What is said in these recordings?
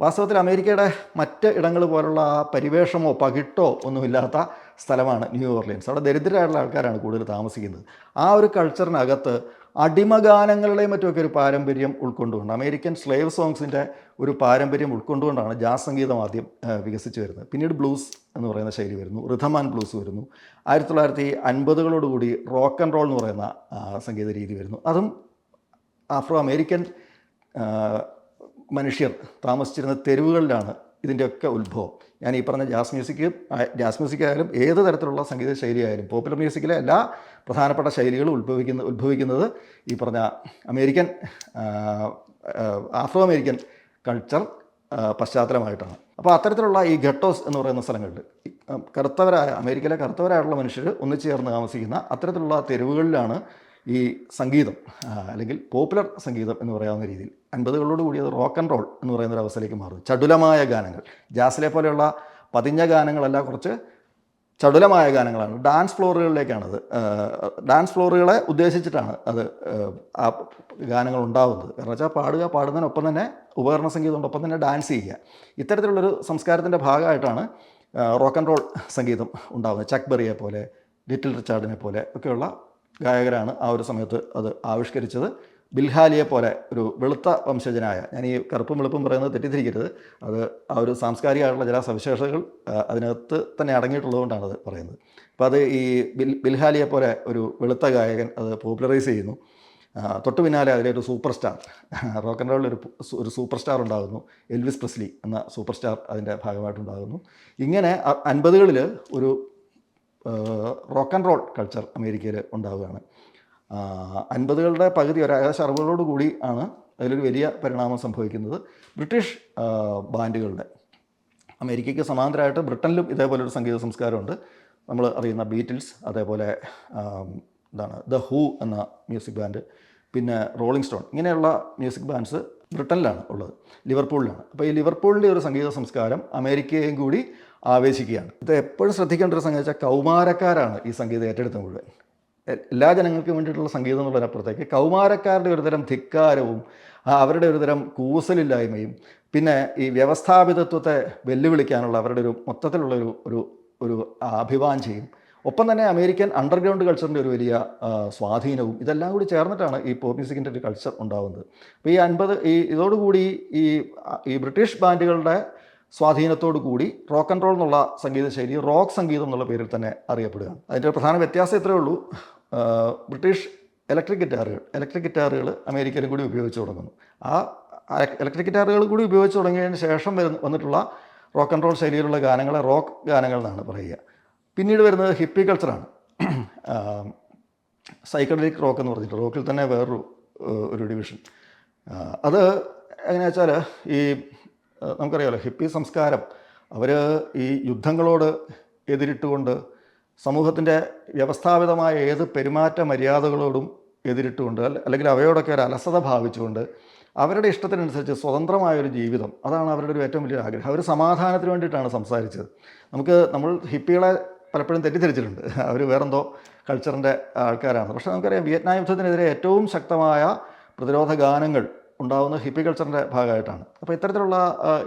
വാസ്തവത്തിൽ അമേരിക്കയുടെ മറ്റ് ഇടങ്ങൾ പോലുള്ള ആ പരിവേഷമോ പകിട്ടോ ഒന്നുമില്ലാത്ത സ്ഥലമാണ് ന്യൂ ഓർലിയൻസ് അവിടെ ദരിദ്രരായിട്ടുള്ള ആൾക്കാരാണ് കൂടുതൽ താമസിക്കുന്നത്. ആ ഒരു കൾച്ചറിനകത്ത് അടിമഗാനങ്ങളുടെയും മറ്റുമൊക്കെ ഒരു പാരമ്പര്യം ഉൾക്കൊണ്ടുകൊണ്ട് അമേരിക്കൻ സ്ലേവ് സോങ്സിന്റെ ഒരു പാരമ്പര്യം ഉൾക്കൊണ്ടുകൊണ്ടാണ് ജാസ് സംഗീതം ആദ്യം വികസിച്ചു വരുന്നത്. പിന്നീട് ബ്ലൂസ് എന്ന് പറയുന്ന ശൈലി വരുന്നു. റിഥം ആൻഡ് ബ്ലൂസ് വരുന്നു. ആയിരത്തി തൊള്ളായിരത്തി അൻപതുകളോടുകൂടി റോക്ക് ആൻഡ് റോൾ എന്ന് പറയുന്ന സംഗീത രീതി വരുന്നു. അതും ആഫ്രോ അമേരിക്കൻ മനുഷ്യർ താമസിച്ചിരുന്ന തെരുവുകളിലാണ് ഇതിന്റെയൊക്കെ ഉത്ഭവം. ഞാൻ ഈ പറഞ്ഞ ജാസ് മ്യൂസിക് ജാസ് മ്യൂസിക് ആയാലും ഏത് തരത്തിലുള്ള സംഗീത ശൈലി ആയാലും പോപ്പുലർ മ്യൂസിക്കിലെ എല്ലാ പ്രധാനപ്പെട്ട ശൈലികളും ഉത്ഭവിക്കുന്ന ഉത്ഭവിക്കുന്നത് ഈ പറഞ്ഞ അമേരിക്കൻ ആഫ്രോ അമേരിക്കൻ കൾച്ചർ പശ്ചാത്തലമായിട്ടാണ്. അപ്പോൾ അത്തരത്തിലുള്ള ഈ ഗട്ടോസ് എന്ന് പറയുന്ന സ്ഥലങ്ങളിൽ കറുത്തവരായ അമേരിക്കയിലെ കറുത്തവരായിട്ടുള്ള മനുഷ്യർ ഒന്നിച്ചു ചേർന്ന് താമസിക്കുന്ന അത്തരത്തിലുള്ള തെരുവുകളിലാണ് ഈ സംഗീതം അല്ലെങ്കിൽ പോപ്പുലർ സംഗീതം എന്ന് പറയാവുന്ന രീതിയിൽ അൻപതുകളോട് കൂടി അത് റോക്ക് ആൻഡ് റോൾ എന്ന് പറയുന്ന ഒരു അവസ്ഥയിലേക്ക് മാറും ചടുലമായ ഗാനങ്ങൾ. ജാസിലെ പോലെയുള്ള പതിഞ്ഞ ഗാനങ്ങളല്ല കുറച്ച് ചടുലമായ ഗാനങ്ങളാണ്. ഡാൻസ് ഫ്ലോറുകളിലേക്കാണത്. ഡാൻസ് ഫ്ലോറുകളെ ഉദ്ദേശിച്ചിട്ടാണ് അത് ആ, ഗാനങ്ങൾ ഉണ്ടാവുന്നത്. കാരണം വെച്ചാൽ പാടുക പാടുന്നതിനൊപ്പം തന്നെ ഉപകരണ സംഗീതത്തോടൊപ്പം തന്നെ ഡാൻസ് ചെയ്യുക. ഇത്തരത്തിലുള്ളൊരു സംസ്കാരത്തിന്റെ ഭാഗമായിട്ടാണ് റോക്ക് ആൻഡ് റോൾ സംഗീതം ഉണ്ടാകുന്നത് ചക്ബറിയെ പോലെ ലിറ്റിൽ റിച്ചാർഡിനെ പോലെ ഒക്കെയുള്ള ഗായകരാണ് ആ ഒരു സമയത്ത് അത് ആവിഷ്കരിച്ചത്. ബിൽഹാലിയെ പോലെ ഒരു വെളുത്ത വംശജനായ ഞാൻ ഈ കറുപ്പും വെളുപ്പും പറയുന്നത് തെറ്റിദ്ധരിക്കരുത്. അത് ആ ഒരു സാംസ്കാരികമായിട്ടുള്ള ചില സവിശേഷതകൾ അതിനകത്ത് തന്നെ അടങ്ങിയിട്ടുള്ളതുകൊണ്ടാണ് അത് പറയുന്നത്. അപ്പോൾ അത് ഈ ബിൽ ബിൽഹാലിയെ പോലെ ഒരു വെളുത്ത ഗായകൻ അത് പോപ്പുലറൈസ് ചെയ്യുന്നു. തൊട്ടു പിന്നാലെ അതിലൊരു സൂപ്പർ സ്റ്റാർ റോക്ക് ആൻഡ് റോളിൽ ഒരു ഒരു സൂപ്പർ സ്റ്റാർ ഉണ്ടാകുന്നു. എൽവിസ് പ്രസ്ലി എന്ന സൂപ്പർ സ്റ്റാർ അതിന്റെ ഭാഗമായിട്ടുണ്ടാകുന്നു. ഇങ്ങനെ അൻപതുകളിൽ ഒരു റോക്ക് ആൻഡ് റോൾ കൾച്ചർ അമേരിക്കയിൽ ഉണ്ടാവുകയാണ്. അൻപതുകളുടെ പകുതി ഒരു ഏകദേശം അറുപതോടു കൂടി ആണ് അതിലൊരു വലിയ പരിണാമം സംഭവിക്കുന്നത്. ബ്രിട്ടീഷ് ബാൻഡുകളുടെ അമേരിക്കയ്ക്ക് സമാന്തരമായിട്ട് ബ്രിട്ടനിലും ഇതേപോലൊരു സംഗീത സംസ്കാരമുണ്ട്. നമ്മൾ അറിയുന്ന ബീറ്റിൽസ് അതേപോലെ എന്താണ് ദ ഹൂ എന്ന മ്യൂസിക് ബാൻഡ് പിന്നെ റോളിംഗ് സ്റ്റോൺ ഇങ്ങനെയുള്ള മ്യൂസിക് ബാൻഡ്സ് ബ്രിട്ടനിലാണ് ഉള്ളത് ലിവർപൂളിലാണ്. അപ്പോൾ ഈ ലിവർപൂളിന്റെ ഒരു സംഗീത സംസ്കാരം അമേരിക്കയും കൂടി ആവേശിക്കുകയാണ്. ഇത് എപ്പോഴും ശ്രദ്ധിക്കേണ്ട ഒരു സംഗതി വെച്ചാൽ കൗമാരക്കാരാണ് ഈ സംഗീതം ഏറ്റെടുത്ത മുഴുവൻ. എല്ലാ ജനങ്ങൾക്കും വേണ്ടിയിട്ടുള്ള സംഗീതം എന്നുള്ളതിനപ്പുറത്തേക്ക് കൗമാരക്കാരുടെ ഒരുതരം ധിക്കാരവും അവരുടെ ഒരുതരം കൂസലില്ലായ്മയും പിന്നെ ഈ വ്യവസ്ഥാപിതത്വത്തെ വെല്ലുവിളിക്കാനുള്ള അവരുടെ ഒരു മൊത്തത്തിലുള്ള ഒരു ഒരു ഒരു അഭിവാഞ്ചയും ഒപ്പം തന്നെ അമേരിക്കൻ അണ്ടർഗ്രൗണ്ട് കൾച്ചറിന്റെ ഒരു വലിയ സ്വാധീനവും ഇതെല്ലാം കൂടി ചേർന്നിട്ടാണ് ഈ പോപ്പ് മ്യൂസിക്കിന്റെ ഒരു കൾച്ചർ ഉണ്ടാകുന്നത് അപ്പോൾ ഈ അൻപത് ഈ ഇതോടുകൂടി ഈ ഈ ബ്രിട്ടീഷ് ബാൻഡുകളുടെ സ്വാധീനത്തോടു കൂടി റോക്ക് ആൻഡ് റോൾ എന്നുള്ള സംഗീത ശൈലി റോക്ക് സംഗീതം എന്നുള്ള പേരിൽ തന്നെ അറിയപ്പെടുകയാണ് അതിന്റെ പ്രധാന വ്യത്യാസം ഇത്രയേ ഉള്ളൂ. ബ്രിട്ടീഷ് ഇലക്ട്രിക് ഗിറ്റാറുകൾ ഇലക്ട്രിക് ഗിറ്റാറുകൾ അമേരിക്കയിലും കൂടി ഉപയോഗിച്ച് തുടങ്ങുന്നു. ആ ഇലക്ട്രിക് ഗിറ്റാറുകൾ കൂടി ഉപയോഗിച്ച് തുടങ്ങിയതിന് ശേഷം വരുന്ന വന്നിട്ടുള്ള റോക്ക് ആൻഡ് റോൾ ശൈലിയിലുള്ള ഗാനങ്ങളെ റോക്ക് ഗാനങ്ങൾ എന്നാണ് പറയുക. പിന്നീട് വരുന്നത് ഹിപ്പി കൾച്ചറാണ് സൈക്കഡലിക് റോക്ക് എന്ന് പറഞ്ഞിട്ട് റോക്കിൽ തന്നെ വേറൊരു ഒരു ഡിവിഷൻ അത് എങ്ങനെയാ വെച്ചാൽ ഈ നമുക്കറിയാമല്ലോ ഹിപ്പി സംസ്കാരം അവർ ഈ യുദ്ധങ്ങളോട് എതിരിട്ടുകൊണ്ട് സമൂഹത്തിന്റെ വ്യവസ്ഥാപിതമായ ഏത് പെരുമാറ്റ മര്യാദകളോടും എതിരിട്ടുകൊണ്ട് അല്ല- അല്ലെങ്കിൽ അവയോടൊക്കെ ഒരു അലസത ഭാവിച്ചുകൊണ്ട് അവരുടെ ഇഷ്ടത്തിനനുസരിച്ച് സ്വതന്ത്രമായൊരു ജീവിതം. അതാണ് അവരുടെ ഒരു ഏറ്റവും വലിയ ആഗ്രഹം. അവർ സമാധാനത്തിന് വേണ്ടിയിട്ടാണ് സംസാരിച്ചത്. നമുക്ക് നമ്മൾ ഹിപ്പികളെ പലപ്പോഴും തെറ്റിദ്ധരിച്ചിട്ടുണ്ട്. അവർ വേറെന്തോ കൾച്ചറിന്റെ ആൾക്കാരാണ്. പക്ഷേ നമുക്കറിയാം വിയറ്റ്നാം യുദ്ധത്തിനെതിരെ ഏറ്റവും ശക്തമായ പ്രതിരോധ ഗാനങ്ങൾ ഉണ്ടാകുന്ന ഹിപ്പി കൾച്ചറിന്റെ ഭാഗമായിട്ടാണ്. അപ്പോൾ ഇത്തരത്തിലുള്ള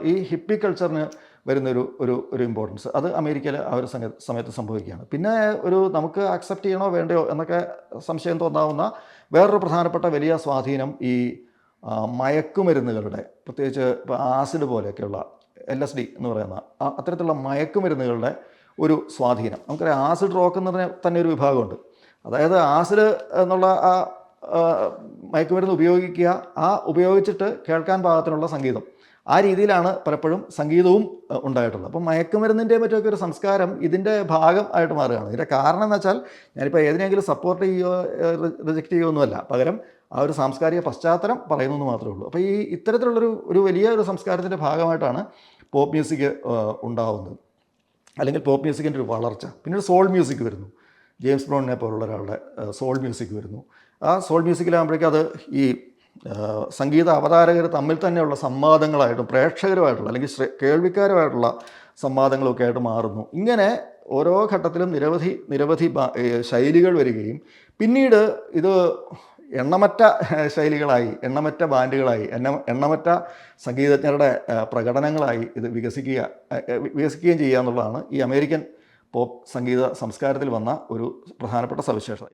ഈ ഹിപ്പി കൾച്ചറിന് വരുന്നൊരു ഒരു ഒരു ഇമ്പോർട്ടൻസ് അത് അമേരിക്കയിൽ ആ ഒരു സമയ സമയത്ത് സംഭവിക്കുകയാണ്. പിന്നെ ഒരു നമുക്ക് അക്സെപ്റ്റ് ചെയ്യണോ വേണ്ടയോ എന്നൊക്കെ സംശയം തോന്നാവുന്ന വേറൊരു പ്രധാനപ്പെട്ട വലിയ സ്വാധീനം ഈ മയക്കുമരുന്നുകളുടെ പ്രത്യേകിച്ച് ഇപ്പോൾ ആസിഡ് പോലെയൊക്കെയുള്ള എൽ എസ് ഡി എന്ന് പറയുന്ന അത്തരത്തിലുള്ള മയക്കുമരുന്നുകളുടെ ഒരു സ്വാധീനം. നമുക്കറിയാം ആസിഡ് റോക്ക് എന്ന് തന്നെ ഒരു വിഭാഗമുണ്ട്. അതായത് ആസിഡ് എന്നുള്ള ആ, മയക്കുമരുന്ന് ഉപയോഗിക്കുക. ആ ഉപയോഗിച്ചിട്ട് കേൾക്കാൻ പാകത്തിനുള്ള സംഗീതം. ആ രീതിയിലാണ് പലപ്പോഴും സംഗീതവും ഉണ്ടായിട്ടുള്ളത്. അപ്പം മയക്കുമരുന്നിന്റെ മറ്റൊക്കെ ഒരു സംസ്കാരം ഇതിന്റെ ഭാഗം ആയിട്ട് മാറുകയാണ്. ഇതിന്റെ കാരണം എന്ന് വെച്ചാൽ ഞാനിപ്പോൾ ഏതിനെങ്കിലും സപ്പോർട്ട് ചെയ്യുകയോ റിജക്റ്റ് ചെയ്യുകയൊന്നുമല്ല പകരം ആ ഒരു സാംസ്കാരിക പശ്ചാത്തലം പറയുന്നു എന്ന് മാത്രമേ ഉള്ളൂ. അപ്പോൾ ഈ ഇത്തരത്തിലുള്ളൊരു ഒരു വലിയ ഒരു സംസ്കാരത്തിന്റെ ഭാഗമായിട്ടാണ് പോപ്പ് മ്യൂസിക് ഉണ്ടാവുന്നത്. അല്ലെങ്കിൽ പോപ്പ് മ്യൂസിക്കിന്റെ ഒരു വളർച്ച. പിന്നീട് സോൾ മ്യൂസിക് വരുന്നു. ജെയിംസ് ബ്രോണിനെ പോലുള്ള ഒരാളുടെ സോൾ മ്യൂസിക് വരുന്നു. ആ സോൾ മ്യൂസിക്കിലാകുമ്പോഴേക്കും അത് ഈ സംഗീത അവതാരകർ തമ്മിൽ തന്നെയുള്ള സംവാദങ്ങളായിട്ടും പ്രേക്ഷകരുമായിട്ടുള്ള അല്ലെങ്കിൽ കേൾവിക്കാരുമായിട്ടുള്ള സംവാദങ്ങളൊക്കെ ആയിട്ട് മാറുന്നു. ഇങ്ങനെ ഓരോ ഘട്ടത്തിലും നിരവധി നിരവധി ശൈലികൾ വരികയും പിന്നീട് ഇത് എണ്ണമറ്റ ശൈലികളായി എണ്ണമറ്റ ബാൻഡുകളായി എണ്ണ എണ്ണമറ്റ സംഗീതജ്ഞരുടെ പ്രകടനങ്ങളായി ഇത് വികസിക്കുക വികസിക്കുകയും ചെയ്യുക എന്നുള്ളതാണ് ഈ അമേരിക്കൻ പോപ്പ് സംഗീത സംസ്കാരത്തിൽ വന്ന ഒരു പ്രധാനപ്പെട്ട സവിശേഷത.